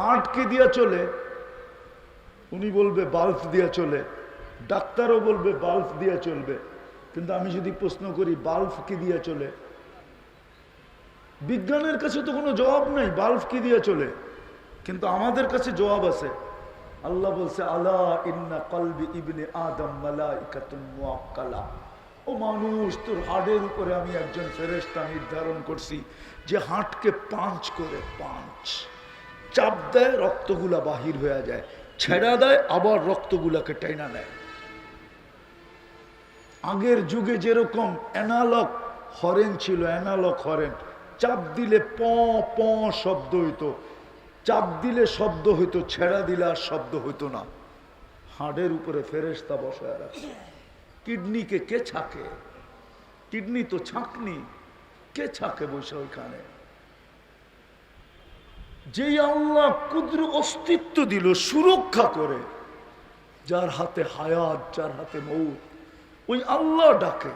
Heart কি দিয়া চলে, উনি বলবে, বাল্ব দিয়া চলে। ডাক্তারও বলবে, বাল্ব দিয়া চলবে। কিন্তু আমি যদি প্রশ্ন করি, বাল্ব কি দিয়া চলে? বিজ্ঞানের কাছে তো কোনো জবাব নাই, বাল্ব কি দিয়া চলে? কিন্তু আমাদের কাছে জবাব আছে। আল্লাহ বলছে আল্লাহ ইন্না কলবি ইবনে আদম মালাইকাতুন ও মানুষ, তোর হাড়ের উপরে আমি একজন ফেরেস্তা নির্ধারণ করছি, যে হাটকে পাঁচ করে পাঁচ চাপ দেয়, রক্তগুলা বাহির হয়ে যায়। ছেড়া দেয়, আবার রক্তগুলাকে টেনা নেয়। আগের যুগে যেরকম অ্যানালগ হরেন ছিল অ্যানালগ হরেন চাপ দিলে প প শব্দ হইতো। চাপ দিলে শব্দ হইতো, ছেড়া দিলে আর শব্দ হইতো না। হাড়ের উপরে ফেরেস্তা বসায় রাখে কিডনিকে কে ছাকে? কিডনি তো ছাকনি। কে ছাকে বসে ওইখানে? যেই আল্লাহ ক্ষুদ্র অস্তিত্ব দিল, সুরক্ষা করে, যার হাতে হায়াত, যার হাতে মৌত, ওই আল্লাহ ডাকে,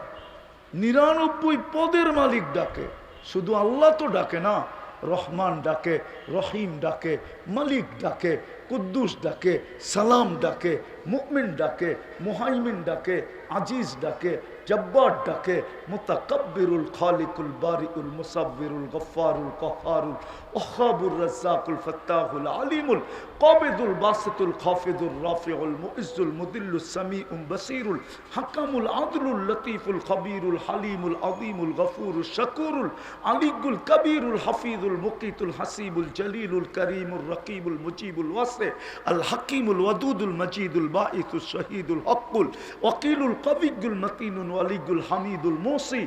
নিরানব্বই পদের মালিক ডাকে, শুধু আল্লাহ তো ডাকে না, রহমান ডাকে, রহিম ডাকে, মালিক ডাকে, কুদ্দুস ডাকে, সালাম ডাকে মুকমিন ডাকে, মুহাইমিন ডাকে, আজিজ ডাকে জব্বার ডাকে মুতাকাব্বিরুল খালিকুল বারিউল মুসাব্বিরুল গফফারুল কহারুল ওহাবুর রাজ্জাকুল ফাত্তাহুল আলিমুল কাবিদুল বাসিতুল খাফিদুল রাফিউল মুইজ্জুল মুদিল্লুস সামিউম বাসিরুল হাকামুল আদলুল লতিফুল খবীরুল হালিমুল আযীমুল গফুরুল শাকুরুল আলিগুল কবীরুল হাফিজুল মুকিতুল হাসিবুল জলিলুল করিমুল রকিবুল মুজিবুল ওয়াসি আল হাকিমুল ওয়াদুদুল মজিদুল বাঈসুল শহীদুল হকুল ওয়াকিলুল কবিগুল মতিনুল ওয়ালিগুল হামিদুল মোসি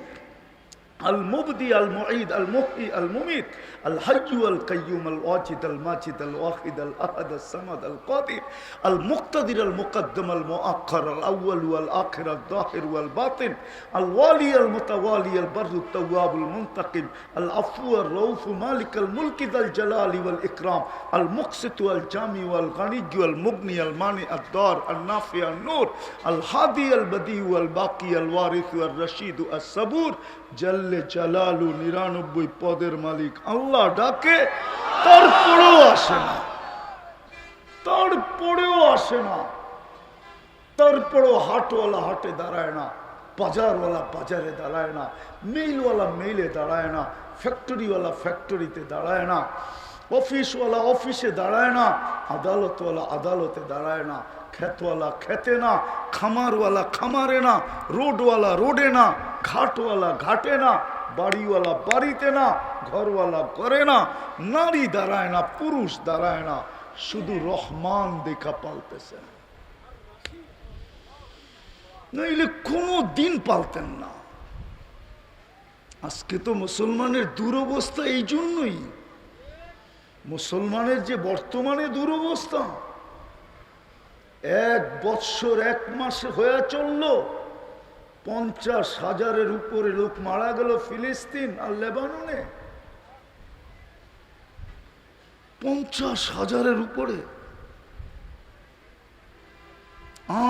المبدي المعيد المحيي المميت الحي القيوم الواجد الماجد الواحد الأحد الصمد القادر المقتدر المقدم المؤخر الأول والآخر الظاهر والباطن الوالي المتوالي البر التواب المنتقم العفو الرؤوف مالك الملك ذا الجلال والإكرام المقسط والجامع والغني والمغني المانع الدار النافع النور الهادي البديع والباقي الوارث والرشيد الصبور জাল্লে জালালু নিরানব্বই পদের মালিক। আল্লাহ ডাকে, তারপরেও আসে না। তারপরেও আসে না। তারপরেও হাটওয়ালা হাটে দাঁড়ায় না, বাজারওয়ালা বাজারে দাঁড়ায় না, মেইলওয়ালা মেইলে দাঁড়ায় না, ফ্যাক্টরিওয়ালা ফ্যাক্টরিতে দাঁড়ায় না। অফিসওয়ালা অফিসে দাঁড়ায় না আদালতওয়ালা আদালতে দাঁড়ায় না খেতওয়ালা খেতে না খামারওয়ালা খামারে না রোডওয়ালা রোডে না ঘাটওয়ালা ঘাটে না বাড়িওয়ালা বাড়িতে না ঘরওয়ালা করে না, নারী দাঁড়ায় না, পুরুষ দাঁড়ায় না, শুধু রহমান দেখা পালতেছে নইলে কোনো দিন পালতেন না। আজকে তো মুসলমানের দুরবস্থা এই জন্যই। মুসলমানের যে বর্তমানে দুরবস্থা, এক বৎসর এক মাসে হয়ে চলল, পঞ্চাশ হাজারের উপরে লোক মারা গেল ফিলিস্তিন আর লেবাননে। পঞ্চাশ হাজারের উপরে।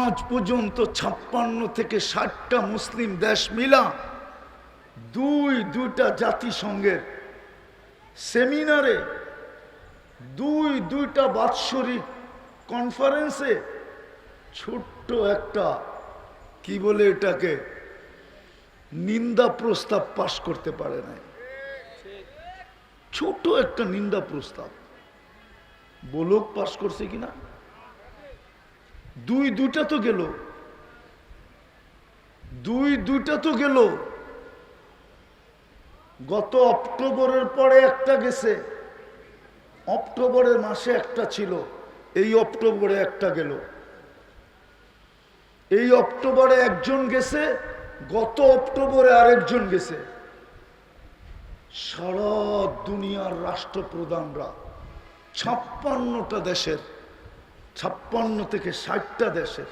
আজ পর্যন্ত ছাপ্পান্ন থেকে ষাটটা মুসলিম দেশ মিলা দুই, দুইটা জাতিসংঘের সেমিনারে দুই, দুইটা বাৎসরিক কনফারেন্সে ছোট্ট একটা, কি বলে এটাকে, নিন্দা প্রস্তাব পাশ করতে পারে নাই। ছোট একটা নিন্দা প্রস্তাব। বলক পাশ করছে কিনা? দুই, দুইটা তো গেল। দুই, দুইটা তো গেল। গত অক্টোবরের পরে একটা গেছে। অক্টোবরের মাসে একটা ছিল, এই অক্টোবরে একটা গেল। এই অক্টোবরে একজন গেছে, গত অক্টোবরে আরেকজন গেছে। সারা দুনিয়ার রাষ্ট্রপ্রধানরা ছাপ্পান্নটা দেশের, ছাপ্পান্ন থেকে ষাটটা দেশের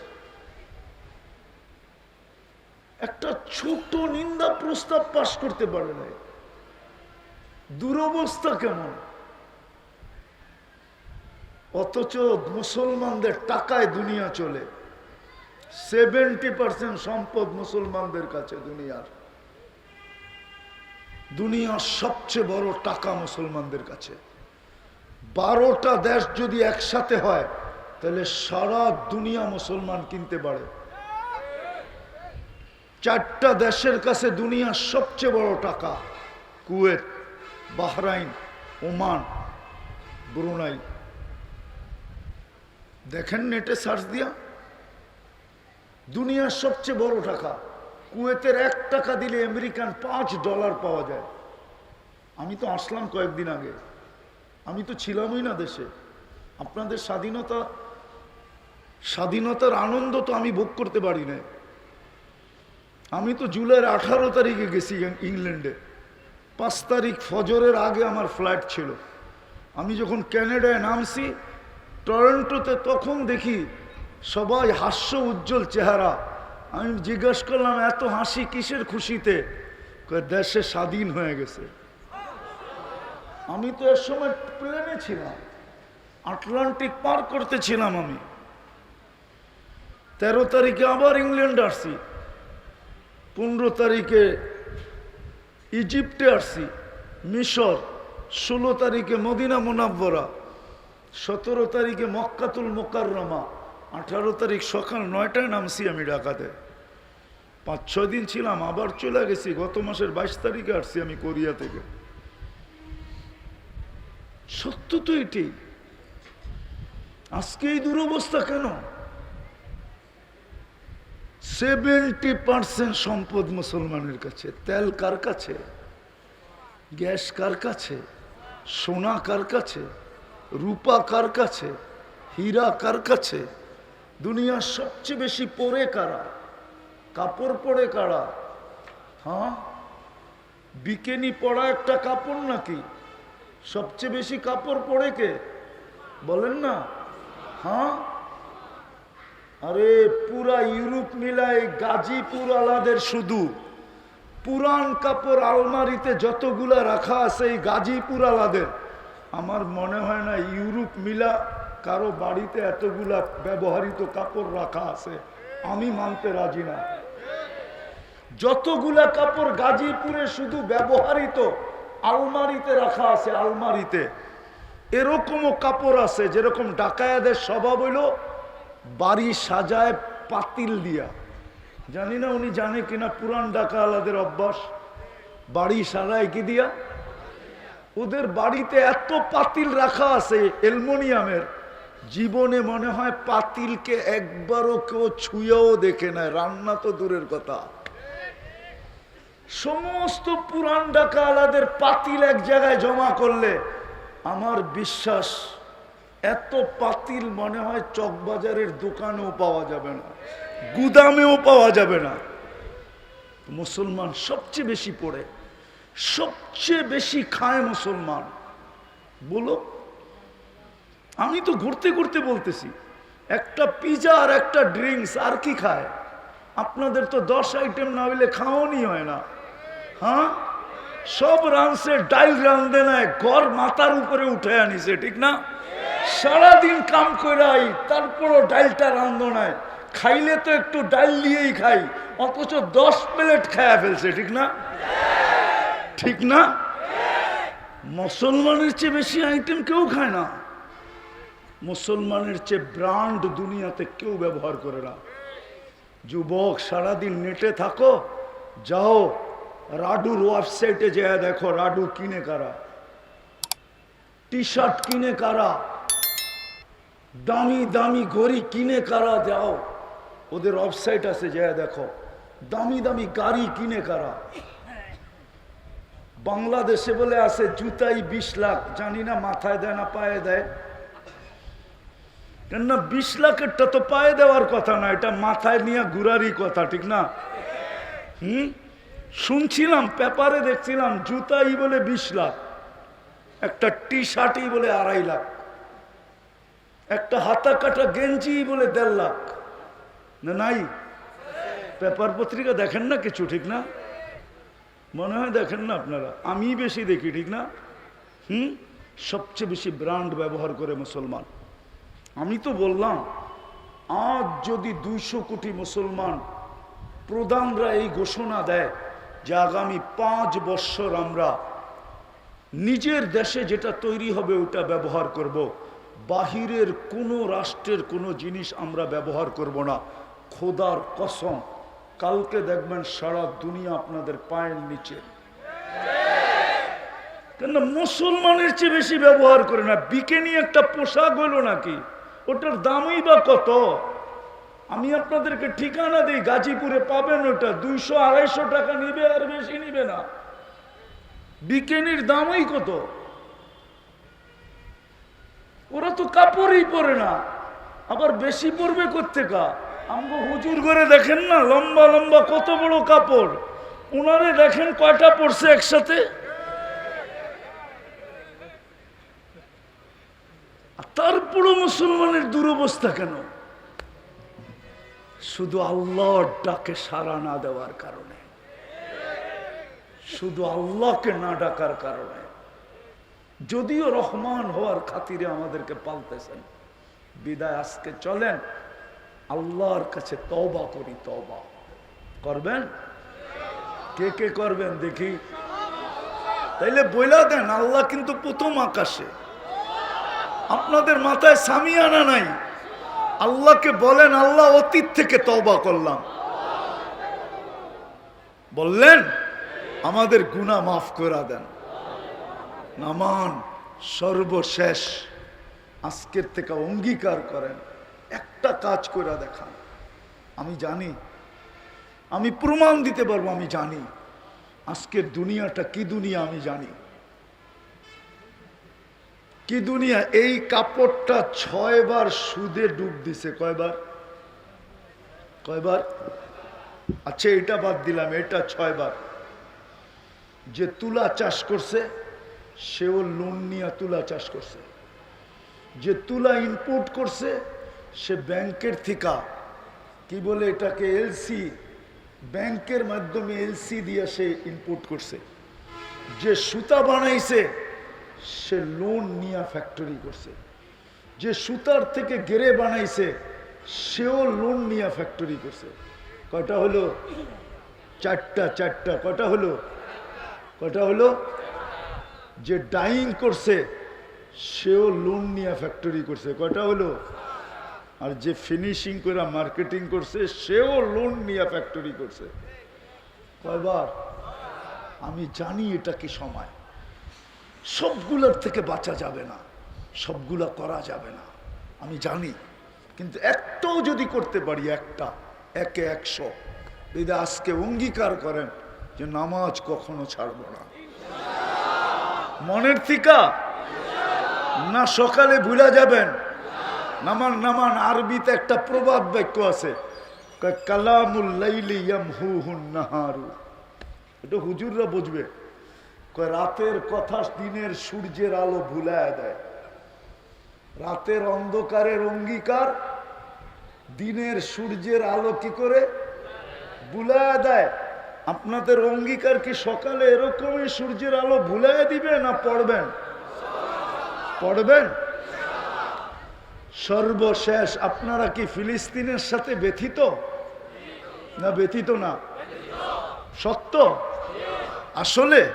একটা ছোট নিন্দা প্রস্তাব পাশ করতে পারে নাই। দুরবস্থা কেমন? অথচ মুসলমানদের টাকায় দুনিয়া চলে। সেভেন্টি পার্সেন্ট সম্পদ মুসলমানদের কাছে দুনিয়ার। দুনিয়ার সবচেয়ে বড় টাকা মুসলমানদের কাছে। বারোটা দেশ যদি একসাথে হয়, তাহলে সারা দুনিয়া মুসলমান কিনতে পারে। চারটা দেশের কাছে দুনিয়ার সবচেয়ে বড় টাকা কুয়েত, বাহরাইন, ওমান, ব্রুনাই। দেখেন নেটে সার্চ দিয়া। দুনিয়ার সবচেয়ে বড় টাকা, কুয়েতের এক টাকা দিলে আমেরিকান পাঁচ ডলার পাওয়া যায়। আমি তো আসলাম কয়েকদিন আগে। আমি তো ছিলামই না দেশে। আপনাদের স্বাধীনতা, স্বাধীনতার আনন্দ তো আমি ভোগ করতে পারি না আমি তো জুলাইয়ের আঠারো তারিখে গেছি ইংল্যান্ডে। পাঁচ তারিখ ফজরের আগে আমার ফ্লাইট ছিল। আমি যখন ক্যানাডায় নামছি টরন্টোতে তখন দেখি সবাই হাস্য উজ্জ্বল চেহারা। আমি জিজ্ঞেস করলাম, এত হাসি কিসের খুশিতে? দেশে স্বাধীন হয়ে গেছে। আমি তো এর সময় প্লেনে ছিলাম, আটলান্টিক পার করতেছিলাম আমি। তেরো তারিখে আবার ইংল্যান্ড আসছি, পনেরো তারিখে ইজিপ্টে আসছি, মিশর, ষোলো তারিখে মদিনা মোনাব্বরা। সতেরো তারিখে মক্কাতুল মোকাররমা, আঠারো তারিখ সকাল নয়টায় নামছি আমি ঢাকাতে। পাঁচ, ছয় দিন ছিলাম, আবার চলে গেছি, গত মাসের বাইশ তারিখে আসছি আমি কোরিয়া থেকে। সত্য তো এটি। আজকে এই দুরবস্থা কেন? সেভেন্টি পার্সেন্ট সম্পদ মুসলমানের কাছে। তেল কার কাছে? গ্যাস কার কাছে? সোনা কার কাছে? রূপা কার কাছে? হীরা কার কাছে? দুনিয়ার সবচেয়ে বেশি পরে কারা? কাপড় পরে কারা? হ্যাঁ? বিকেনি পড়া একটা কাপড় নাকি? সবচেয়ে বেশি কাপড় পরে কে? বলেন না। হ্যাঁ? আরে পুরা ইউরোপ মিলায় গাজীপুর আলাদের শুধু পুরান কাপড় আলমারিতে যতগুলা রাখা আছে এই গাজীপুর আলাদের। আমার মনে হয় না ইউরোপ মিলা কারও বাড়িতে এতগুলা ব্যবহৃত কাপড় রাখা আছে। আমি মানতে রাজি না। যতগুলা কাপড় গাজীপুরে শুধু ব্যবহারিত আলমারিতে রাখা আছে আলমারিতে। এরকমও কাপড় আছে যেরকম ডাকায়াদের স্বভাব হইল, বাড়ি সাজায় পাতিল দিয়া। জানি না উনি জানে কিনা পুরান ডাকা আলাদের অভ্যাস। বাড়ি সাজায় কি দিয়া? ওদের বাড়িতে এত পাতিল রাখা আছে অ্যালমোনিয়ামের। জীবনে মনে হয় পাতিলকে একবারও কেউ ছুঁয়েও দেখে নেয় রান্না তো দূরের কথা। সমস্ত পুরান ডাকা আলাদের পাতিল এক জায়গায় জমা করলে আমার বিশ্বাস এত পাতিল মনে হয় চকবাজারের দোকানেও পাওয়া যাবে না, গুদামেও পাওয়া যাবে না। মুসলমান সবচেয়ে বেশি পড়ে। সবচেয়ে বেশি খায় মুসলমান। বলো। আমি তো ঘুরতে ঘুরতে বলতেছি, একটা পিজা আর একটা ড্রিঙ্কস আর কি খায়? আপনাদের তো দশ আইটেম না হইলে খাওয়ানি হয় না। হ্যাঁ? সব রানছে ডাইল রান্ধে নেয় ঘর মাথার উপরে উঠে আনিছে, ঠিক না? সারাদিন কাম করাই তারপরও ডাইলটা রান্ধ নাই। খাইলে তো একটু ডাইল দিয়েই খাই, অথচ দশ প্লেট খায়া ফেলছে, ঠিক না? ঠিক না? মুসলমানের চেয়ে বেশি আইটেম কেউ খায় না। মুসলমানের চেয়ে ব্রান্ড দুনিয়াতে কেউ ব্যবহার করে না। যুবক, সারাদিন নেটে থাকো, যাও, রাডুর ওয়েবসাইটে যেয়ে দেখো, রাডু কিনে কারা? টি শার্ট কিনে কারা? দামি দামি ঘড়ি কিনে কারা? যাও, ওদের ওয়েবসাইট আছে, যেয়ে দেখো। দামি দামি গাড়ি কিনে কারা? বাংলাদেশে বলে আছে, জুতাই বিশ লাখ। জানি না মাথায় দেয় না পায়ে দেয়। কেননা বিশ লাখেরটা তো পায়ে দেওয়ার কথা না, এটা মাথায় নিয়ে ঘুরারই কথা, ঠিক না? হুম? শুনছিলাম, পেপারে দেখছিলাম, জুতাই বলে বিশ লাখ। একটা টি শার্টই বলে আড়াই লাখ। একটা হাতা কাটা গেঞ্জি বলে দেড় লাখ। না, নাই? পেপার পত্রিকা দেখেন না কিছু, ঠিক না? মনে হয় দেখেন না আপনারা? আমি বেশি দেখি, ঠিক না? হুম? সবচেয়ে বেশি ব্র্যান্ড ব্যবহার করে মুসলমান। আমি তো বললাম, আজ যদি দুইশো কোটি মুসলমান প্রধানরা এই ঘোষণা দেয় যে আগামী পাঁচ বৎসর আমরা নিজের দেশে যেটা তৈরি হবে ওটা ব্যবহার করব। বাহিরের কোনো রাষ্ট্রের কোনো জিনিস আমরা ব্যবহার করব না। খোদার কসম কালকে দেখবেন সারা দুনিয়া আপনাদের পায়ের নিচে। কেন মুসলমানের চেয়ে বেশি ব্যবহার করে না বিকেনি একটা পোশাক হলো নাকি? ওটার দামই বা কত? আমি আপনাদেরকে ঠিকানা দিই, গাজীপুরে পাবেন ওটা, দুইশো আড়াইশো টাকা নিবে আর বেশি নিবে না। বিকেনির দামই কত? ওরা তো কাপড়ই পরে না, আবার বেশি পরবে কোথেকা আমগো হুজুর করে দেখেন না, লম্বা লম্বা কত বড় কাপড়। উনারে দেখেন কয়টা পড়ছে একসাথে? তারপরও মুসলমানের দুরবস্থা কেন? শুধু আল্লাহর ডাকে সাড়া না দেওয়ার কারণে। শুধু আল্লাহকে না ডাকার কারণে। যদিও রহমান হওয়ার খাতিরে আমাদেরকে পালতেছেন। বিদায় আজকে চলেন। আল্লাহর কাছে তওবা করি, তওবা। করবেন? কে কে করবেন দেখি। তাইলে বইলা দেন, আল্লাহ কিন্তু প্রথম আকাশে। আপনাদের মাথায় সামিয়ানা নাই। আল্লাহকে বলেন, আল্লাহ অতীত থেকে তওবা করলাম। বললেন, আমাদের গুনাহ মাফ করে দেন। নামান সর্বশেষ। আজকের থেকে অঙ্গীকার করেন। একটা কাজ করে দেখান। আমি জানি। আমি প্রমাণ দিতে পারব আমি জানি। আজকের দুনিয়াটা কি দুনিয়া আমি জানি। কি দুনিয়া? এই কাপড়টা ছয়বার সুদে ডুব দিছে। কয়বার? কয়বার? আচ্ছা এটা বাদ দিলাম, এটা ছয়বার। যে তুলা চাষ করছে, সেও লোন নিয়ে তুলা চাষ করছে। যে তুলা ইনপুট করছে সে ব্যাংকের থিকা। কি বলে এটাকে? এলসি ব্যাংকের মাধ্যমে এলসি দিয়ে সে ইনপুট করছে। যে সুতা বানাইছে, সে লোন নিয়ে ফ্যাক্টরি করছে। যে সুতার থেকে গেরে বানাইছে, সেও লোন নিয়ে ফ্যাক্টরি করছে। কয়টা হলো? চারটা চারটা। কয়টা হলো? কয়টা হলো? যে ডাইং করছে, সেও লোন নিয়ে ফ্যাক্টরি করছে। কয়টা হলো? আর যে ফিনিশিং করে মার্কেটিং করছে, সেও লোন নিয়ে ফ্যাক্টরি করছে। কয়বার? আমি জানি এটা কি সময়। সবগুলোর থেকে বাঁচা যাবে না, সবগুলা করা যাবে না, আমি জানি। কিন্তু একটাও যদি করতে পারি, একটা, একে একশো। যদি আজকে অঙ্গীকার করেন যে নামাজ কখনো ছাড়ব না। মনের থিকা? না সকালে ভুলা যাবেন নামান নামান আরবিতে একটা প্রবাদ বাক্য আছে। কালামুল লাইলি ইয়ামহুহুন নাহারু। এটা হুজুররা বুঝবে। রাতের কথা দিনের সূর্যের আলো ভুলায় দেয়। রাতের অন্ধকারের অঙ্গীকার দিনের সূর্যের আলো কি করে বুলায় দেয়? আপনাদের অঙ্গীকার কি সকালে এরকমই সূর্যের আলো ভুলায় দিবে না পড়বেন? পড়বেন? সর্বশেষ আপনারা কি ফিলিস্তিনের সাথে ব্যথিত? না ব্যথিত না। সত্য? আসলে?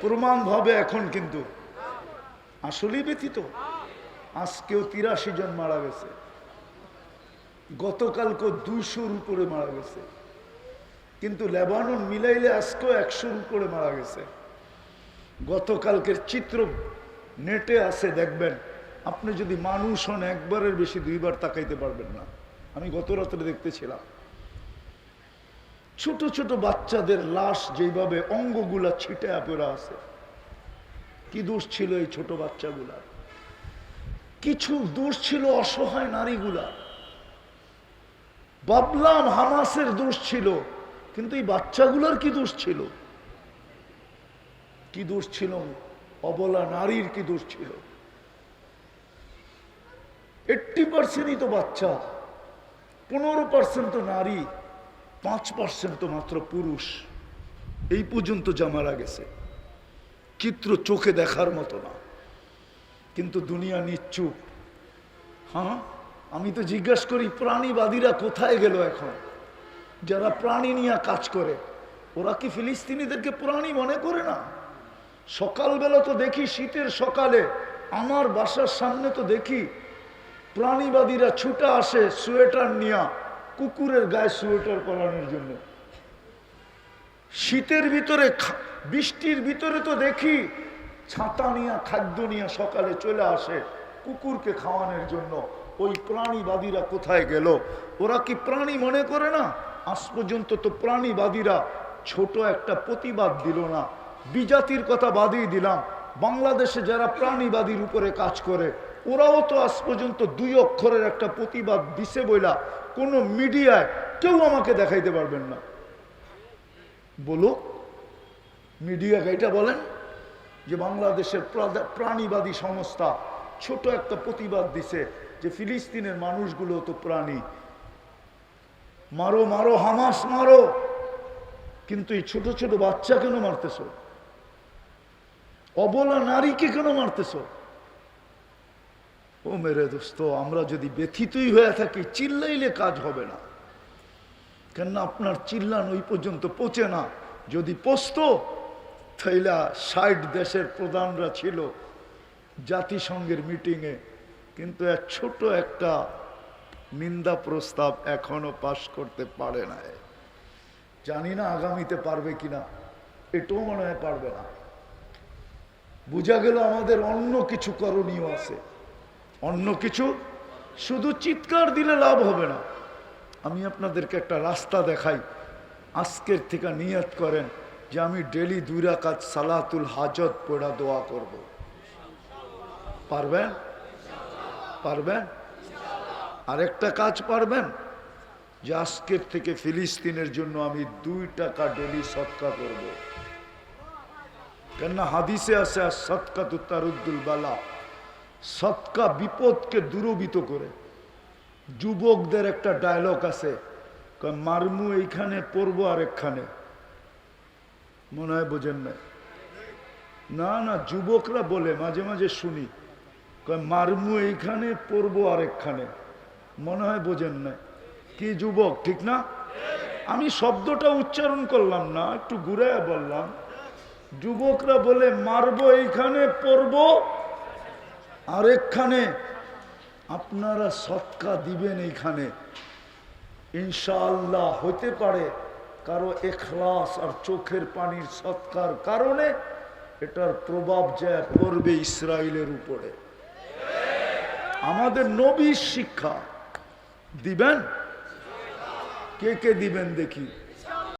প্রমাণ হবে এখন কিন্তু। আসলেই ব্যথিত। আজকেও তিরাশি জন মারা গেছে। গতকালকে দুইশোর উপরে মারা গেছে। কিন্তু লেবানন মিলাইলে আজকেও একশোর উপরে মারা গেছে। গতকালকের চিত্র নেটে আছে, দেখবেন। আপনি যদি মানুষ হন, একবারের বেশি দুইবার তাকাইতে পারবেন না। আমি গত রাত্রে দেখতেছিলাম। ছোট ছোট বাচ্চাদের লাশ যেভাবে অঙ্গগুলা ছিটে পড়া আছে। কি দোষ ছিল এই ছোট বাচ্চাগুলার কিছু দোষ ছিল অসহায় নারীগুলা। ভাবলাম হামাসের দোষ ছিল, কিন্তু এই বাচ্চাগুলার কি দোষ ছিল? কি দোষ ছিল? অবলা নারীর কি দোষ ছিল? এইটটি পার্সেন্টই তো বাচ্চা, পনেরো পার্সেন্ট তো নারী, পাঁচ পার্সেন্ট তো মাত্র পুরুষ। এই পর্যন্ত যা মারা গেছে। চিত্র চোখে দেখার মতো না। কিন্তু দুনিয়া নিশ্চুপ হ্যাঁ? আমি তো জিজ্ঞাসা করি, প্রাণীবাদীরা কোথায় গেল এখন? যারা প্রাণী নিয়ে কাজ করে, ওরা কি ফিলিস্তিনিদেরকে প্রাণী মনে করে না? সকালবেলা তো দেখি, শীতের সকালে, আমার বাসার সামনে তো দেখি প্রাণীবাদীরা ছুটা আসে সোয়েটার নিয়া কুকুরের গায়ে সোয়েটার পরানোর জন্য। শীতের ভিতরে বৃষ্টির ভিতরে তো দেখি ছাতা নিয়া, খাদ্য নিয়ে সকালে চলে আসে কুকুরকে খাওয়ানোর জন্য। ওই প্রাণীবাদীরা কোথায় গেল? ওরা কি প্রাণী মনে করে না? আজ পর্যন্ত তো প্রাণীবাদীরা ছোট একটা প্রতিবাদ দিল না। বিজাতির কথা বাদই দিলাম। বাংলাদেশে যারা প্রাণীবাদীর উপরে কাজ করে ওরাও তো আজ পর্যন্ত দুই অক্ষরের একটা প্রতিবাদ দিছে বইলা কোনো মিডিয়ায় কেউ আমাকে দেখাইতে পারবেন না। বলো মিডিয়া এটা বলেন যে বাংলাদেশের প্রা- প্রাণীবাদী সংস্থা ছোট একটা প্রতিবাদ দিছে যে ফিলিস্তিনের মানুষগুলো তো প্রাণী। মারো মারো, হামাস মারো, কিন্তু এই ছোট ছোট বাচ্চা কেন মারতেছ? অবলা নারীকে কেন মারতেছ? ও মেরে দোস্ত, আমরা যদি ব্যথিতই হয়ে থাকি, চিল্লাইলে কাজ হবে না। কেননা আপনার চিল্লান ওই পর্যন্ত পচে না। যদি পোস্ত, তাইলা ষাট দেশের প্রধানরা ছিল জাতিসংঘের মিটিংয়ে, কিন্তু এক ছোট একটা নিন্দা প্রস্তাব এখনও পাশ করতে পারে না জানি না আগামীতে পারবে কিনা, এটাও মনে হয় পারবে না। বোঝা গেল আমাদের অন্য কিছু করণীয় আছে। অন্য কিছু, শুধু চিৎকার দিলে লাভ হবে না। আমি আপনাদেরকে একটা রাস্তা দেখাই। আজকের থেকে নিয়ত করেন যে আমি ডেলি দুই রাকাত সালাতুল হাজত পড়া দোয়া করব। পারবেন? পারবেন? আরেকটা কাজ পারবেন? যে আজকের থেকে ফিলিস্তিনের জন্য আমি দুই টাকা ডেলি সৎকা করব। কেননা হাদিসে আছে সৎকা তো তারুদ্দুল বালা। সৎকা বিপদকে দূরবিত করে। যুবকদের একটা ডায়লগ আছে মারমু এইখানে, পড়ব আরেকখানে। মনে হয় বোঝেন না না না, যুবকরা বলে, মাঝে মাঝে শুনি মারমু এইখানে, পড়ব আরেকখানে। মনে হয় বোঝেন না কি যুবক, ঠিক না? আমি শব্দটা উচ্চারণ করলাম না, একটু ঘুরে বললাম। যুবকরা বলে, মারবো এইখানে, পড়ব আরেকখানে আপনারা সৎকা দিবেন এইখানে। ইনশাআল্লাহ হতে পারে কারও এখলাস আর চোখের পানির সৎকার কারণে এটার প্রভাব যায় পড়বে ইসরায়েলের উপরে। আমাদের নবীর শিক্ষা দিবেন? কে কে দিবেন দেখি।